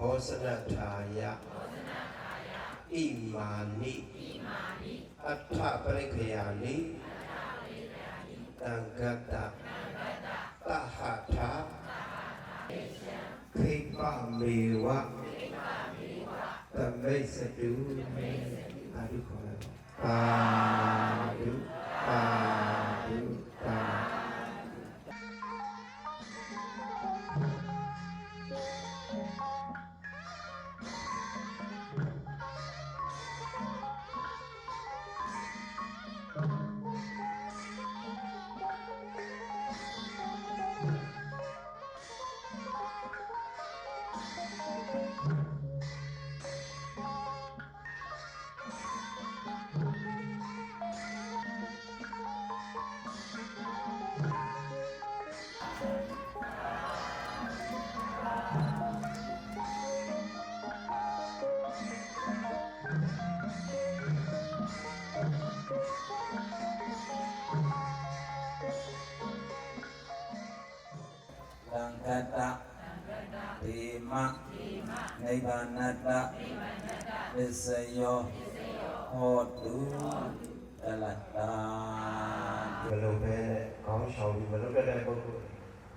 ဘောစနထာယဘောစနထာယဣမာနိဣမာနိအထပရိခယာနိတံဂတတံဂတတဟထာခိပမေဝခိပမေဝသမိတ်စတုသမိတ်စတုအာဓုခေါ်လိုက်ပါအာဓုအာ နိဗ္ဗာနတ္တပစ္စယောဟောတုတလတ္တာမလုပ်ပဲနဲ့ခေါင်းဆောင်ပြီးမလုပ်တတ်တဲ့ပုဂ္ဂိုလ်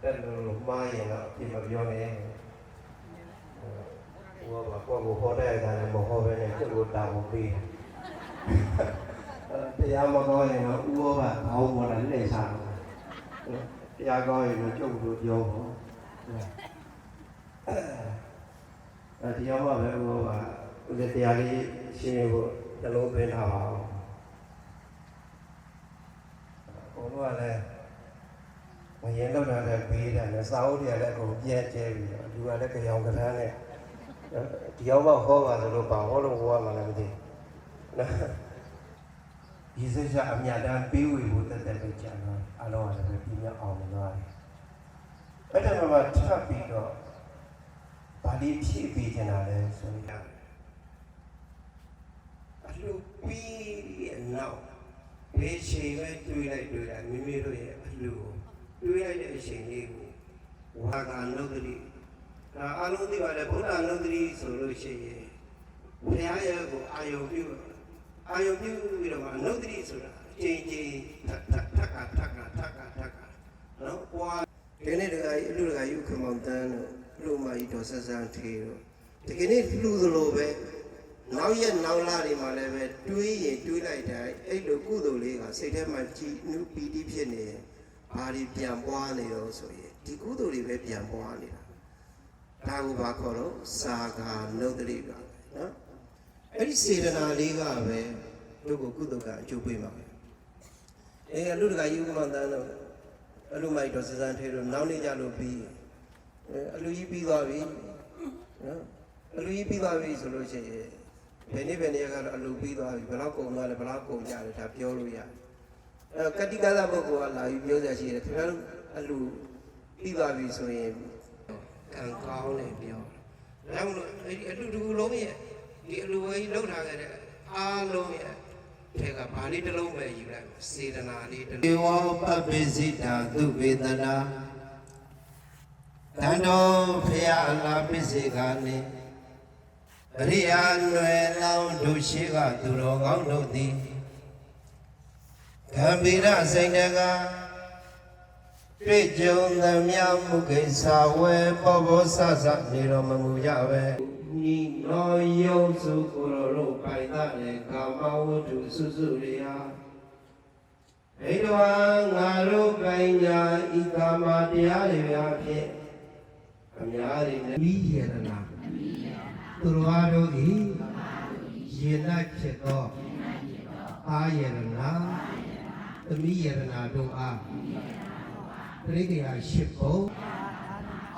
တက်လို့မှားရင်တော့အပြစ်မပြောနဲ့ဟိုကဘာကိုကိုဟောတဲ့အခါလည်းမဟောပဲနဲ့ကျုပ်ကိုတာဝန်ပေးတယ်တရားမကောင်းရင်တော့ဥဘောကခေါင်းပေါ်လာလက်ချတရားကောင်းရင်တော့ကျုပ်ကိုပြောပေါ့ အဲတရားမှပဲဥဘောကဥဒတရားလေးရှင်းဖို့နှလုံးသွင်းထားပါအောင်ဘုရားလည်းမရင်လောက်တာလည်းပေးတယ်နဲ့စာအုပ်တွေကလည်းအကုန်ပြည့်ကျဲပြီးတော့လူကလည်းကြောင်ကထားနဲ့ဒီရောက်မှဟောပါဆိုလို့ပါဟောလို့ဟောရမှာလည်းမသိနော်ဒီစစအမြတ်တမ်းပေးဝေဖို့တက်တက်ပဲကြံတော့အလုံးကလည်းပြင်းရအောင်သွားတယ်အဲ့ဒါမှမှထပ်ပြီးတော့ ဗာလိဖြည့်ပေးကြတာလဲဆိုရင်အလူပြီးရဲ့နောက်ဒီအချိန်ပဲတွေးလိုက်တွေးလိုက်မိမိတို့ရဲ့အလှူကိုတွေးလိုက်တဲ့အချိန်လေးကိုဝါကနုဒတိဒါအလုံးသိပါတယ်ဗုဒ္ဓနုဒတိဆိုလို့ရှိရင်ဘုရားရဲ့ကိုအာယုံပြုအာယုံပြုပြီးတော့မှနုဒတိဆိုတာအချိန်ချင်းထပ်ထပ်ထပ်ကထပ်ကထပ်ကထပ်ကနော်ပွားဒီနေ့တခါကြီးအလှူတခါယူခမောင်တန်းတို့ လူမကြီးတော်ဆက်ဆန်းထေတို့ဒီကနေ့လှူသလိုပဲနောက်ရက်နောက်လာတွေမှာလည်းပဲတွေးရင်တွေးလိုက်တိုင်းအဲ့လိုကုသိုလ်လေးကစိတ်ထဲမှာကြည်နုပီတိဖြစ်နေရင်ဘာတွေပြန်ပွားနေတော့ဆိုရင်ဒီကုသိုလ်တွေပဲပြန်ပွားနေတာဒါကိုဘာခေါ်တော့စာဂာနုဒတိပါနော်အဲ့ဒီစေတနာလေးကပဲတို့ကိုကုသိုလ်ကအကျိုးပေးမှာပဲအဲအလူတကယူကမန်တန်းတော့အလူမိုက်တော့စစံထဲတော့နောက်နေကြလို့ပြီး အဲအလူကြီးပြီးသွားပြီနော်အလူကြီးပြီးသွားပြီဆိုလို့ရှိရင်ဘယ်နေ့ဘယ်နေ့ကတော့အလုပ်ပြီးသွားပြီဘယ်တော့ကုန်သွားလဲဘယ်တော့ကုန်ကြတယ်ဒါပြောလို့ရတယ်အဲကတိကသာပုဂ္ဂိုလ်ကလာပြီးပြောစရာရှိတယ်ခင်ဗျားတို့အလူပြီးသွားပြီဆိုရင်ကံကောင်းတယ်ပြောဒါကြောင့်မလို့အဲ့ဒီအလူတစ်ခုလုံးရဲ့ဒီအလူဝဲကြီးလောက်ထားခဲ့တဲ့အားလုံးရဲ့ထဲကဘာလေးတစ်လုံးပဲယူလိုက်မယ်စေတနာလေးတစ်လုံးေဝပပ္ပိစိတာသုဝေဒနာ တန်တော်ဖရာအလားပိစေကနေအရိယာလွယ်လောင်းတို့ရှိကသူတော်ကောင်းတို့သည်ကံဗီရစိန်တကတွေ့ကြုံသမျှမှုကိစ္စဝဲပေါ်ပေါ်ဆဆနေတော်မမူကြပဲဤနောယုံစုကိုယ်တော်တို့ပိုင်သတဲ့ကာမဝတ္ထုစုစုတွေဟာဘိဒဝံငါတို့ပိုင်ညာဤကာမတရားတွေအဖြစ် အများကြီးနဲ့ဤရတနာသူတော်အားတို့သည်ယေနဖြစ်သောအာယရနာသမီးယရနာတို့အားပရိက္ခယာရှိဖို့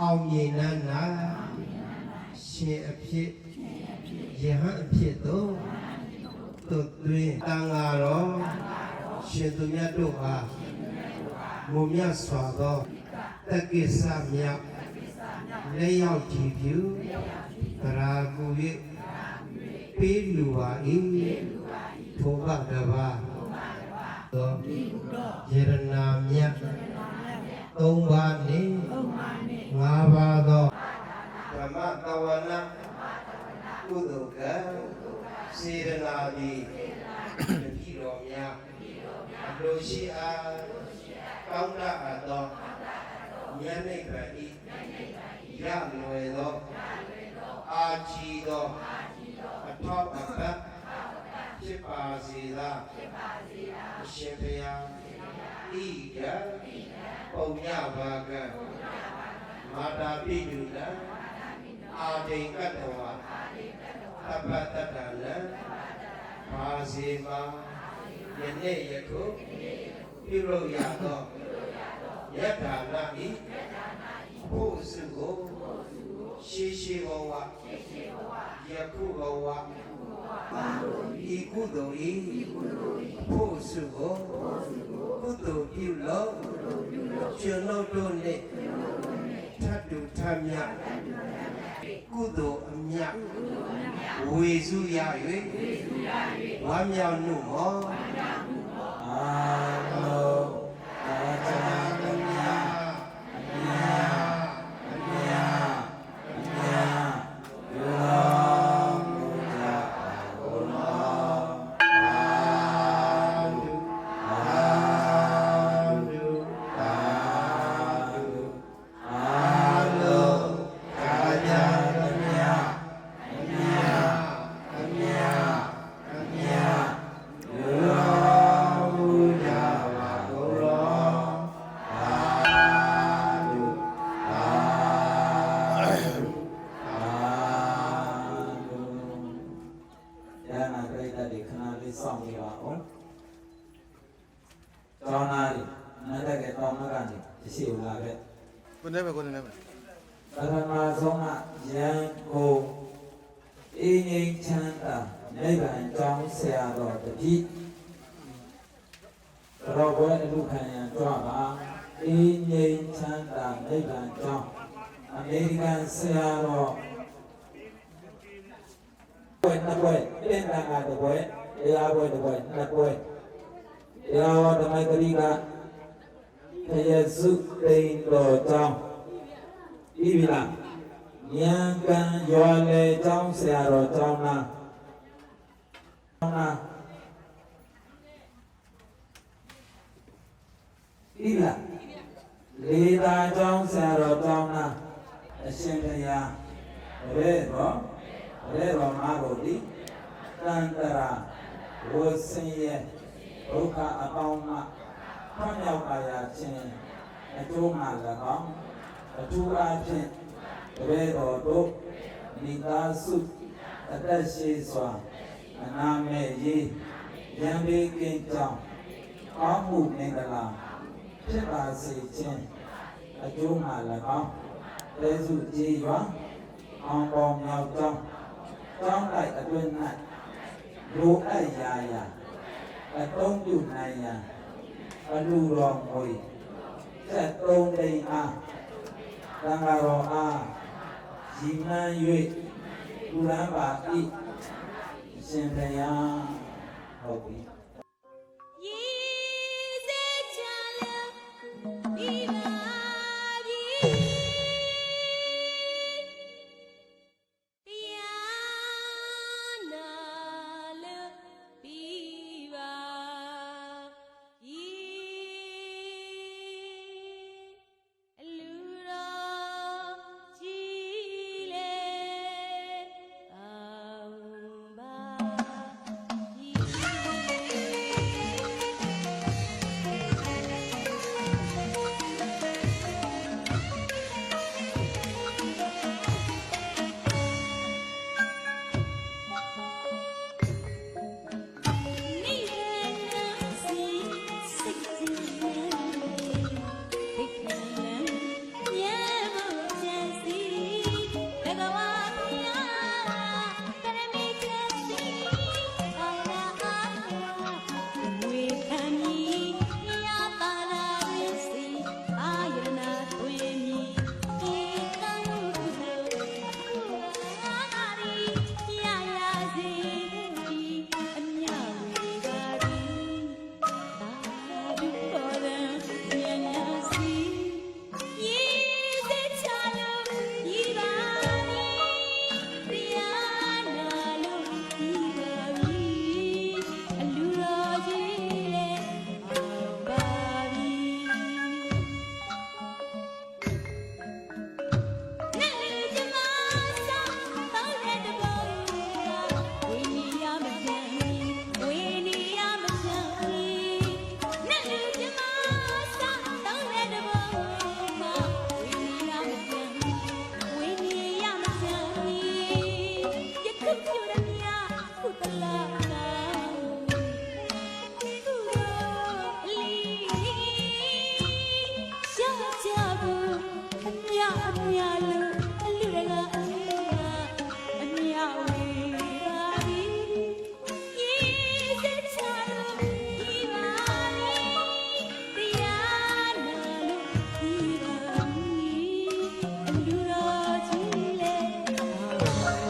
အောင်မြင်နာနာရှင်အဖြစ်ယဟန်အဖြစ်သို့သူတွင်တန်ဃာတော်ရှင်သူမြတ်တို့အားမုံမြတ်စွာသောတက္ကိစ္စမြတ် လက်ရောက်ကြည်ဖြူတရာကူ၍ပေးလူပါ၏ထိုဘတဘာသောယေရနာမြတ်သုံးပါးနှင့်ငါးပါးသောဓမ္မတဝနာကုသိုလ်ကံစေရနာသည်တတိတော်များအလိုရှိအားကောင်းတတ်အပ်သောဉာဏ်နိဗ္ဗာန်ဤ ရလွယ်သောအာကြည်သောအထောက်အပံ့ဖြစ်ပါစေသာအရှင်ဘုရားဤကပုံညဘာကမာတာပိညုလအာတိန်ကတ္တဝါသဗ္ဗတတ္တလံပါစေပါယနေ့ယခုပြုလို့ရသောယတ္ထာနာဤ ဖို့စုကိုရှိရှိဘဝယခုဘဝဤကုသိုလ်ဤဖို့စုကိုကုသိုလ်ပြုလို့ကျွန်ုပ်တို့နှင့်ထပ်တူထပ်မြတ်ကုသိုလ်အမြတ်ဝေစုရ၍ဝမ်းမြောက်မှုမောအာလော စောင့်နေပါဦးကျောင်းသားတွေနတ်တကယ်တောင်းမကနေအရှိဦးလာခဲ့ကိုနေမယ်ကိုနေမယ်ပထမဆုံးကယံကိုအင်းငိမ့်ချမ်းသာနိဗ္ဗာန်ကြောင်းဆရာတော်တတိတော်ဘွယ်အလူခံရန်ကြွပါအင်းငိမ့်ချမ်းသာနိဗ္ဗာန်ကြောင်းအမေရိကန်ဆရာတော်ဘွယ်နှစ်ဘွယ်ပြင်တန်ကတစ်ဘွယ် တရားဘွယ်တစ်ဘွယ်နှစ်ဘွယ်တရားတော်ဓမ္မဂရိကခရစုတိန်တော်ကြောင်းဤပြီလားဉာဏ်ကံရွာလေကျောင်းဆရာတော်ကျောင်းသားကျောင်းသားဤလားလေသာကျောင်းဆရာတော်ကျောင်းသားအရှင်ဘုရားဘယ်တော့ဘယ်တော့မှာကိုဒီတန်တရာ ဝဆင်းရဲဒုက္ခအပေါင်းမှထွံ့ရောက်ပါရခြင်းအကျိုးမှ၎င်းအထူးအားဖြင့်တပည့်တော်တို့မိသားစုအသက်ရှိစွာအနာမဲ့ရေးရံပေကင်းကြောင်းကောင်းမှုမင်္ဂလာဖြစ်ပါစေခြင်းအကျိုးမှ၎င်းလဲစုကြည်ရွာအောင်ပေါ်မြောက်ကြောင်းကြောင်းလိုက်အတွင်း၌ လိုအပ်ရာရာအတုံးပြုနိုင်ရန်အလူတော်မူသက်သုံးတိမ်အားသံဃာတော်အားရည်မှန်း၍လူရန်ပါ၏အရှင်ဘုရားဟုတ်ပြီ Thank.